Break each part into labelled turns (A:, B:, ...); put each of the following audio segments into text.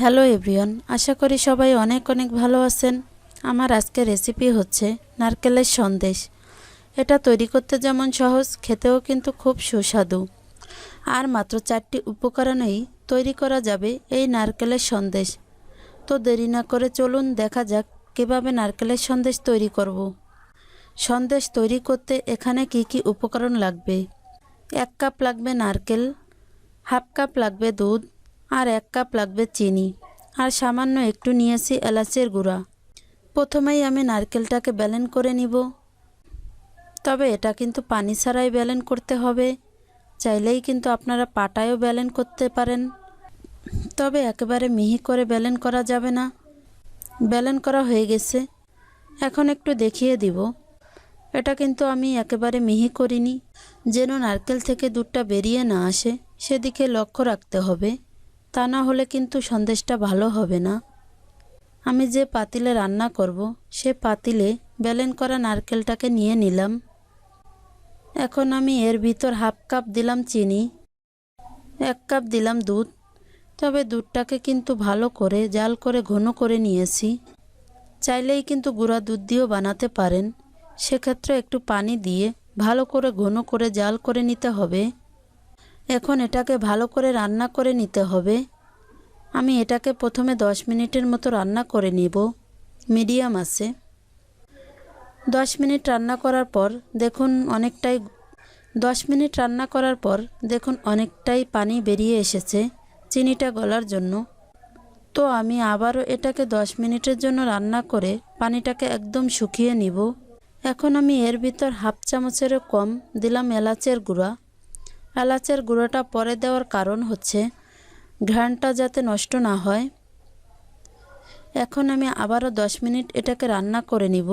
A: Hello everyone, আশা করি সবাই অনেক অনেক ভালো আছেন। আমার আজকের রেসিপি হচ্ছে নারকেলের সন্দেশ। এটা তৈরি করতে যেমন সহজ, খেতেও কিন্তু খুব সুস্বাদু। আর মাত্র চারটি উপকরণেই তৈরি করা যাবে এই নারকেলের সন্দেশ। তো দেরি না করে চলুন দেখা যাক কীভাবে নারকেলের সন্দেশ তৈরি করব। সন্দেশ তৈরি করতে এখানে কি কি উপকরণ লাগবে? এক কাপ লাগবে নারকেল, হাফ কাপ লাগবে দুধ আর এক কাপ লাগবে চিনি। আর সামান্য একটু নিয়েছি এলাচের গুঁড়া। প্রথমেই আমি নারকেলটাকে ব্যালেন করে নিব। তবে এটা কিন্তু পানি ছাড়াই ব্যালেন করতে হবে। চাইলেই কিন্তু আপনারা পাটায়ও ব্যালেন করতে পারেন। তবে একেবারে মিহি করে ব্যালেন করা যাবে না। ব্যালেন করা হয়ে গেছে। এখন একটু দেখিয়ে দিব। এটা কিন্তু আমি একেবারে মিহি করিনি। যেন নারকেল থেকে দুধটা বেরিয়ে না আসে, সেদিকে লক্ষ্য রাখতে হবে। তা না হলে কিন্তু সন্দেশটা ভালো হবে না। আমি যে পাতিলে রান্না করব, সে পাতিলে ব্যালেন করা নারকেলটাকে নিয়ে নিলাম। এখন আমি এর ভিতর হাফ কাপ দিলাম চিনি, এক কাপ দিলাম দুধ, তবে দুধটাকে কিন্তু ভালো করে জাল করে ঘন করে নিয়েছি। চাইলেই কিন্তু গুঁড়া দুধ দিয়েও বানাতে পারেন। সেক্ষেত্রে একটু পানি দিয়ে ভালো করে ঘন করে জাল করে নিতে হবে। এখন এটাকে ভালো করে রান্না করে নিতে হবে। আমি এটাকে প্রথমে দশ মিনিটের মতো রান্না করে নেব। মিডিয়াম আছে। দশ মিনিট রান্না করার পর দেখুন অনেকটাই, দশ মিনিট রান্না করার পর দেখুন অনেকটাই পানি বেরিয়ে এসেছে চিনিটা গলার জন্য। তো আমি আবারও এটাকে দশ মিনিটের জন্য রান্না করে পানিটাকে একদম শুকিয়ে নিব। এখন আমি এর ভিতর হাফ চামচেরও কম দিলাম এলাচের গুঁড়া। এলাচের গুঁড়োটা পরে দেওয়ার কারণ হচ্ছে ঘ্রাণটা যাতে নষ্ট না হয়। এখন আমি আবারও দশ মিনিট এটাকে রান্না করে নিব।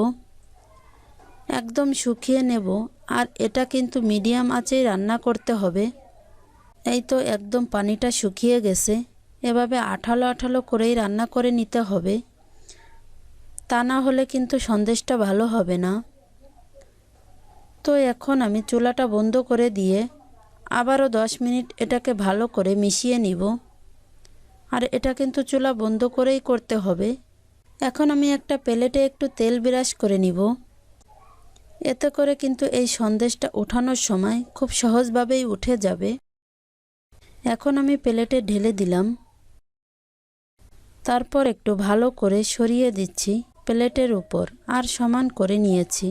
A: একদম শুকিয়ে নেব। আর এটা কিন্তু মিডিয়াম আঁচেই রান্না করতে হবে। এই তো একদম পানিটা শুকিয়ে গেছে। এভাবে আঠালো আঠালো করেই রান্না করে নিতে হবে। তা না হলে কিন্তু সন্দেশটা ভালো হবে না। তো এখন আমি চুলাটা বন্ধ করে দিয়ে আবারও দশ মিনিট এটাকে ভালো করে মিশিয়ে নিব। আর এটা কিন্তু চুলা বন্ধ করেই করতে হবে। এখন আমি একটা প্লেটে একটু তেল বিরাস করে নিব। এতে করে কিন্তু এই সন্দেশটা ওঠানোর সময় খুব সহজভাবেই উঠে যাবে। এখন আমি প্লেটে ঢেলে দিলাম। তারপর একটু ভালো করে সরিয়ে দিচ্ছি প্লেটের উপর আর সমান করে নিয়েছি।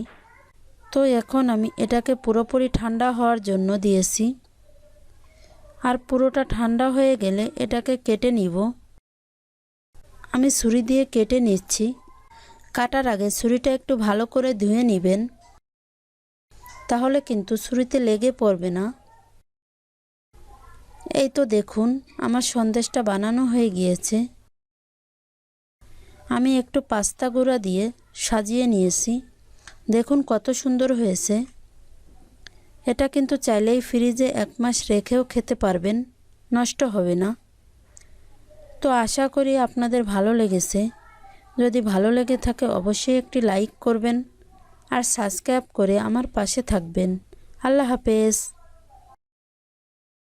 A: তো এখন আমি এটাকে পুরোপুরি ঠান্ডা হওয়ার জন্য দিয়েছি। আর পুরোটা ঠান্ডা হয়ে গেলে এটাকে কেটে নিব। আমি ছুরি দিয়ে কেটে নিচ্ছি। কাটার আগে ছুরিটা একটু ভালো করে ধুয়ে নেবেন। তাহলে কিন্তু ছুরিতে লেগে পড়বে না। এই তো দেখুন, আমার সন্দেশটা বানানো হয়ে গিয়েছে। আমি একটু পাস্তা গুঁড়া দিয়ে সাজিয়ে নিয়েছি। দেখুন কত সুন্দর হয়েছে। এটা কিন্তু চাইলেই ফ্রিজে এক মাস রেখেও খেতে পারবেন, নষ্ট হবে না। তো আশা করি আপনাদের ভালো লেগেছে। যদি ভালো লেগে থাকে অবশ্যই একটি লাইক করবেন আর সাবস্ক্রাইব করে আমার পাশে থাকবেন। আল্লাহ হাফেজ।